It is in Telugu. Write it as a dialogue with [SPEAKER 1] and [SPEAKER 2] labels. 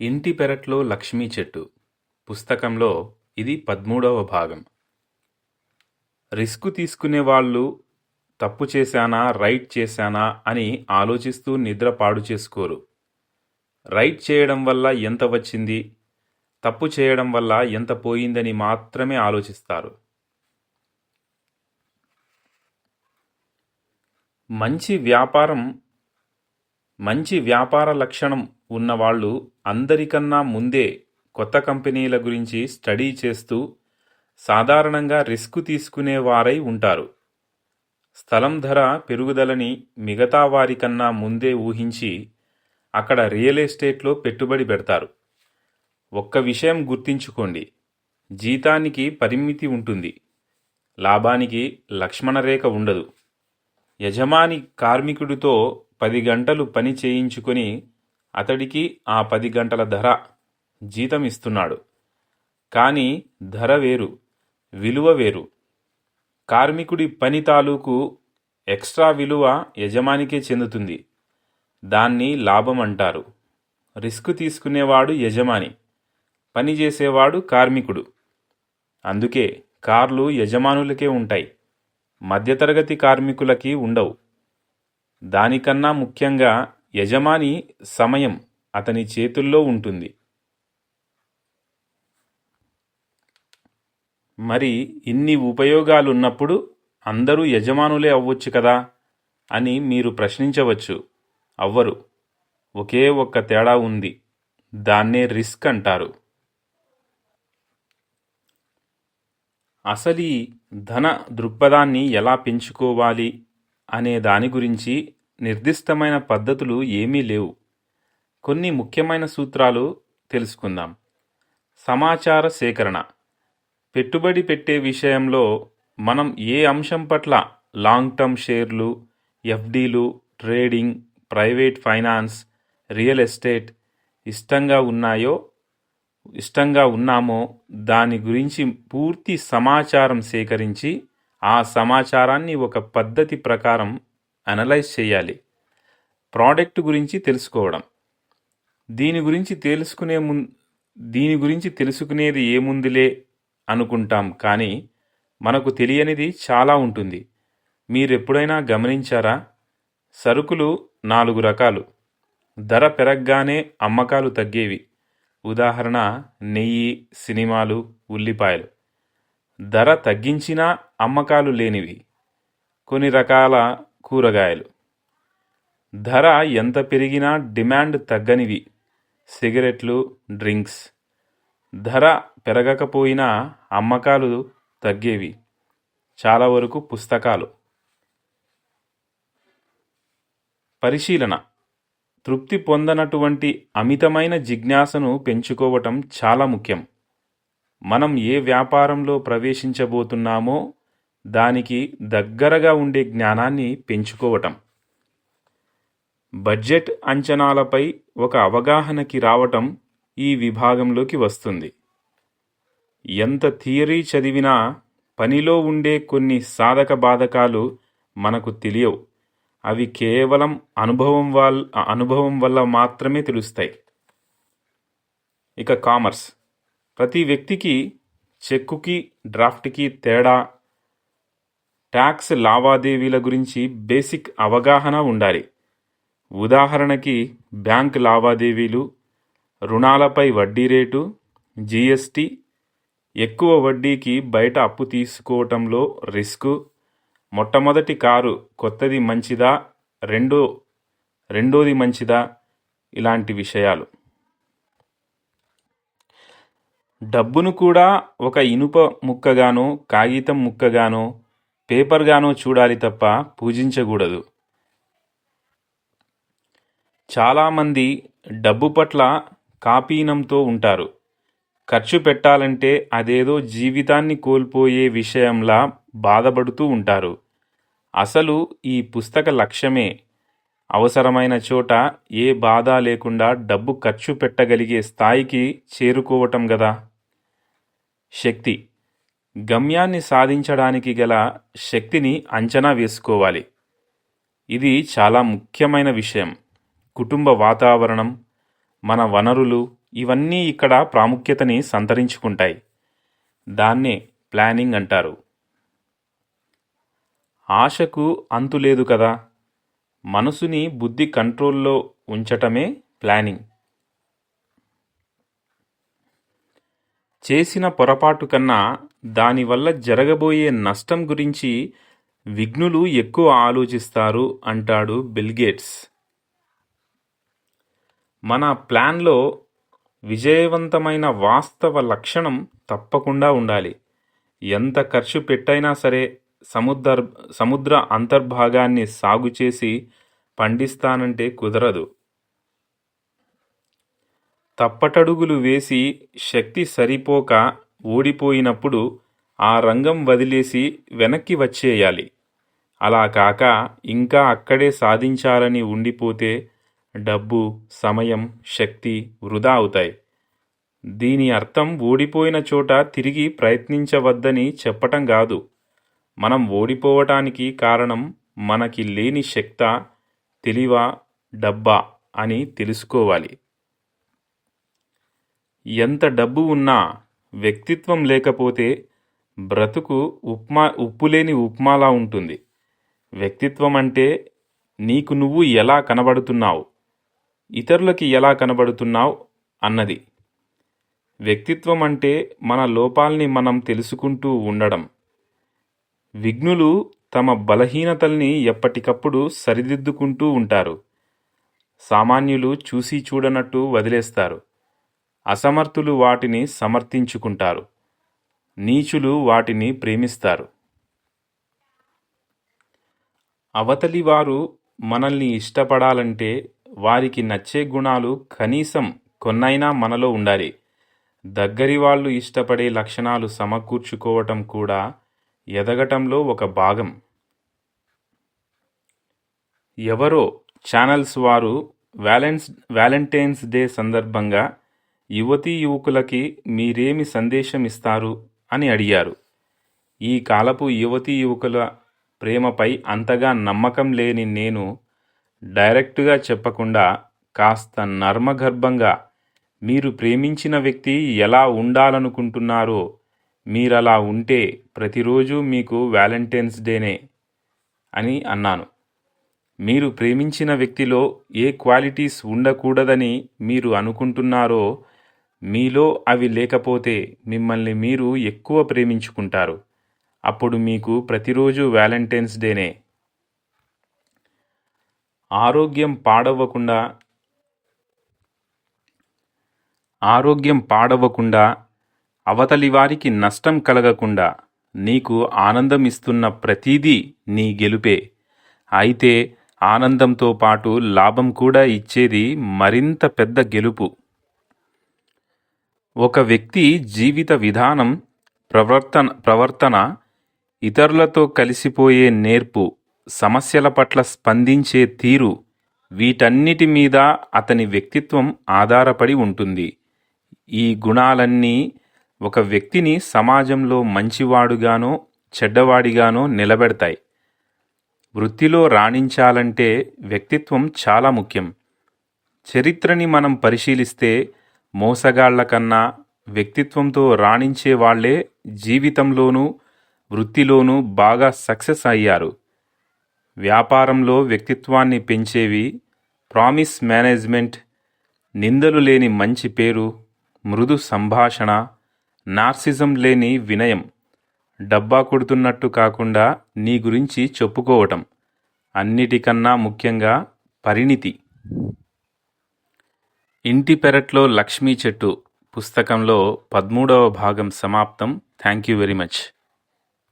[SPEAKER 1] ఇంటి పెరట్లో లక్ష్మీ చెట్టు. పుస్తకంలో ఇది పదమూడవ భాగం. రిస్క్ తీసుకునే వాళ్ళు తప్పు చేశానా రైట్ చేశానా అని ఆలోచిస్తూ నిద్ర పాడు చేసుకోరు. రైట్ చేయడం వల్ల ఎంత వచ్చింది? తప్పు చేయడం వల్ల ఎంత పోయిందని మాత్రమే ఆలోచిస్తారు. మంచి వ్యాపారం మంచి వ్యాపార లక్షణం ఉన్నవాళ్ళు అందరికన్నా ముందే కొత్త కంపెనీల గురించి స్టడీ చేస్తూ సాధారణంగా రిస్క్ తీసుకునేవారై ఉంటారు. స్థలం ధర పెరుగుదలని మిగతా వారికన్నా ముందే ఊహించి అక్కడ రియల్ ఎస్టేట్లో పెట్టుబడి పెడతారు. ఒక్క విషయం గుర్తించుకోండి. జీతానికి పరిమితి ఉంటుంది. లాభానికి లక్ష్మణరేఖ ఉండదు. యజమాని కార్మికుడితో పది గంటలు పని చేయించుకొని అతడికి ఆ పది గంటల ధర జీతం ఇస్తున్నాడు కానీ ధర వేరు విలువ వేరు. కార్మికుడి పని తాలూకు ఎక్స్ట్రా విలువ యజమానికే చెందుతుంది. దాన్ని లాభం అంటారు. రిస్క్ తీసుకునేవాడు యజమాని పని చేసేవాడు కార్మికుడు. అందుకే కార్లు యజమానులకే ఉంటాయి మధ్యతరగతి కార్మికులకి ఉండవు. దానికన్నా ముఖ్యంగా యజమాని సమయం అతని చేతుల్లో ఉంటుంది. మరి ఇన్ని ఉపయోగాలున్నప్పుడు అందరూ యజమానులే అవ్వచ్చు కదా? అని మీరు ప్రశ్నించవచ్చు. అవ్వరు. ఒకే ఒక్క తేడా ఉంది. దాన్నే రిస్క్ అంటారు. అసలు ఈ ధన దృక్పథాన్ని ఎలా పెంచుకోవాలి అనే దాని గురించి నిర్దిష్టమైన పద్ధతులు ఏమీ లేవు. కొన్ని ముఖ్యమైన సూత్రాలు తెలుసుకుందాం. సమాచార సేకరణ. పెట్టుబడి పెట్టే విషయంలో మనం ఏ అంశం పట్ల లాంగ్ టర్మ్ షేర్లు ఎఫ్డీలు trading private finance real estate ఇష్టంగా ఉన్నాయో ఇష్టంగా ఉన్నామో దాని గురించి పూర్తి సమాచారం సేకరించి ఆ సమాచారాన్ని ఒక పద్ధతి ప్రకారం అనలైజ్ చేయాలి. ప్రోడక్ట్ గురించి తెలుసుకోవడం. దీని గురించి తెలుసుకునే ము దీని గురించి తెలుసుకునేది ఏముందిలే అనుకుంటాం కానీ మనకు తెలియనిది చాలా ఉంటుంది. మీరెప్పుడైనా గమనించారా? సరుకులు నాలుగు రకాలు. ధర పెరగగానే అమ్మకాలు తగ్గేవి. ఉదాహరణ నెయ్యి సినిమాలు ఉల్లిపాయలు. ధర తగ్గించినా అమ్మకాలు లేనివి. కొన్ని రకాల కూరగాయలు. ధర ఎంత పెరిగినా డిమాండ్ తగ్గనివి. సిగరెట్లు డ్రింక్స్. ధర పెరగకపోయినా అమ్మకాలు తగ్గేవి. చాలా వరకు పుస్తకాలు. పరిశీలన. తృప్తి పొందనటువంటి అమితమైన జిజ్ఞాసను పెంచుకోవటం చాలా ముఖ్యం. మనం ఏ వ్యాపారంలో ప్రవేశించబోతున్నామో దానికి దగ్గరగా ఉండే జ్ఞానాన్ని పెంచుకోవటం. బడ్జెట్ అంచనాలపై ఒక అవగాహనకి రావటం ఈ విభాగంలోకి వస్తుంది. ఎంత థియరీ చదివినా పనిలో ఉండే కొన్ని సాధక బాధకాలు మనకు తెలియవు. అవి కేవలం అనుభవం వల్ అనుభవం వల్ల మాత్రమే తెలుస్తాయి. ఇక కామర్స్. ప్రతి వ్యక్తికి చెక్కుకి డ్రాఫ్ట్కి తేడా ట్యాక్స్ లావాదేవీల గురించి బేసిక్ అవగాహన ఉండాలి. ఉదాహరణకి బ్యాంక్ లావాదేవీలు రుణాలపై వడ్డీ రేటు జీఎస్టీ ఎక్కువ వడ్డీకి బయట అప్పు తీసుకోవటంలో రిస్క్ మొట్టమొదటి కారు కొత్తది మంచిదా రెండో రెండోది మంచిదా ఇలాంటి విషయాలు. డబ్బును కూడా ఒక ఇనుప ముక్కగానో కాగితం ముక్కగానో పేపర్గానో చూడాలి తప్ప పూజించకూడదు. చాలామంది డబ్బు పట్ల కాపీనంతో ఉంటారు. ఖర్చు పెట్టాలంటే అదేదో జీవితాన్ని కోల్పోయే విషయంలా బాధపడుతూ ఉంటారు. అసలు ఈ పుస్తక లక్ష్యమే. అవసరమైన చోట ఏ బాధ లేకుండా డబ్బు ఖర్చు పెట్టగలిగే స్థాయికి చేరుకోవటం గదా. శక్తి గమ్యాన్ని సాధించడానికి గల శక్తిని అంచనా వేసుకోవాలి. ఇది చాలా ముఖ్యమైన విషయం. కుటుంబ వాతావరణం మన వనరులు ఇవన్నీ ఇక్కడ ప్రాముఖ్యతని సంతరించుకుంటాయి. దాన్నే ప్లానింగ్ అంటారు. ఆశకు అంతు లేదు కదా. మనసుని బుద్ధి కంట్రోల్లో ఉంచటమే ప్లానింగ్. చేసిన పొరపాటు కన్నా దానివల్ల జరగబోయే నష్టం గురించి విఘ్నులు ఎక్కువ ఆలోచిస్తారు అంటాడు బిల్గేట్స్ మన ప్లాన్లో విజయవంతమైన వాస్తవ లక్షణం తప్పకుండా ఉండాలి. ఎంత ఖర్చు పెట్టైనా సరే సముద్ర సముద్ర అంతర్భాగాన్ని సాగు చేసి పండిస్తానంటే కుదరదు. తప్పటడుగులు వేసి శక్తి సరిపోక ఓడిపోయినప్పుడు ఆ రంగం వదిలేసి వెనక్కి వచ్చేయాలి. అలా కాక ఇంకా అక్కడే సాధించాలని ఉండిపోతే డబ్బు సమయం శక్తి వృధా అవుతాయి. దీని అర్థం ఓడిపోయిన చోట తిరిగి ప్రయత్నించవద్దని చెప్పటం కాదు. మనం ఓడిపోవటానికి కారణం మనకి లేని శక్త తెలివా డబ్బా అని తెలుసుకోవాలి. ఎంత డబ్బు ఉన్నా వ్యక్తిత్వం లేకపోతే బ్రతుకు ఉప్మా ఉప్పులేని ఉప్మాలా ఉంటుంది. వ్యక్తిత్వం అంటే నీకు నువ్వు ఎలా కనబడుతున్నావు? ఇతరులకి ఎలా కనబడుతున్నావు? అన్నది. వ్యక్తిత్వం అంటే మన లోపాల్ని మనం తెలుసుకుంటూ ఉండడం. విఘ్నులు తమ బలహీనతల్ని ఎప్పటికప్పుడు సరిదిద్దుకుంటూ ఉంటారు. సామాన్యులు చూసి చూడనట్టు వదిలేస్తారు. అసమర్థులు వాటిని సమర్థించుకుంటారు. నీచులు వాటిని ప్రేమిస్తారు. అవతలి వారు మనల్ని ఇష్టపడాలంటే వారికి నచ్చే గుణాలు కనీసం కొన్నైనా మనలో ఉండాలి. దగ్గరి వాళ్ళు ఇష్టపడే లక్షణాలు సమకూర్చుకోవటం కూడా ఎదగటంలో ఒక భాగం. ఎవరో ఛానల్స్ వారు వ్యాలెన్స్ వ్యాలంటైన్స్ డే సందర్భంగా యువతీ యువకులకి మీరేమి సందేశం ఇస్తారు అని అడిగారు. ఈ కాలపు యువతీ యువకుల ప్రేమపై అంతగా నమ్మకం లేని నేను డైరెక్టుగా చెప్పకుండా కాస్త నర్మగర్భంగా మీరు ప్రేమించిన వ్యక్తి ఎలా ఉండాలనుకుంటున్నారో మీరలా ఉంటే ప్రతిరోజు మీకు వ్యాలంటైన్స్ డేనే అని అన్నాను. మీరు ప్రేమించిన వ్యక్తిలో ఏ క్వాలిటీస్ ఉండకూడదని మీరు అనుకుంటున్నారో మీలో అవి లేకపోతే మిమ్మల్ని మీరు ఎక్కువ ప్రేమించుకుంటారు. అప్పుడు మీకు ప్రతిరోజు వ్యాలంటైన్స్ డేనే. ఆరోగ్యం పాడవ్వకుండా ఆరోగ్యం పాడవ్వకుండా అవతలి వారికి నష్టం కలగకుండా నీకు ఆనందం ఇస్తున్న ప్రతీదీ నీ గెలుపే. అయితే ఆనందంతో పాటు లాభం కూడా ఇచ్చేది మరింత పెద్ద గెలుపు. ఒక వ్యక్తి జీవిత విధానం ప్రవర్తన ప్రవర్తన ఇతరులతో కలిసిపోయే నేర్పు సమస్యల పట్ల స్పందించే తీరు వీటన్నిటి మీద అతని వ్యక్తిత్వం ఆధారపడి ఉంటుంది. ఈ గుణాలన్నీ ఒక వ్యక్తిని సమాజంలో మంచివాడుగానో చెడ్డవాడిగానో నిలబెడతాయి. వృత్తిలో రాణించాలంటే వ్యక్తిత్వం చాలా ముఖ్యం. చరిత్రని మనం పరిశీలిస్తే మోసగాళ్ళ కన్నా వ్యక్తిత్వంతో రాణించే వాళ్ళే జీవితంలోనూ వృత్తిలోనూ బాగా సక్సెస్ అయ్యారు. వ్యాపారంలో వ్యక్తిత్వాన్ని పెంచేవి ప్రామిస్ మేనేజ్మెంట్ నిందలు లేని మంచి పేరు మృదు సంభాషణ నార్సిజం లేని వినయం డబ్బా కొడుతున్నట్టు కాకుండా నీ గురించి చెప్పుకోవటం అన్నిటికన్నా ముఖ్యంగా పరిణితి. ఇంటి పెరట్లో లక్ష్మీ చెట్టు పుస్తకంలో పదమూడవ భాగం సమాప్తం. Thank you very much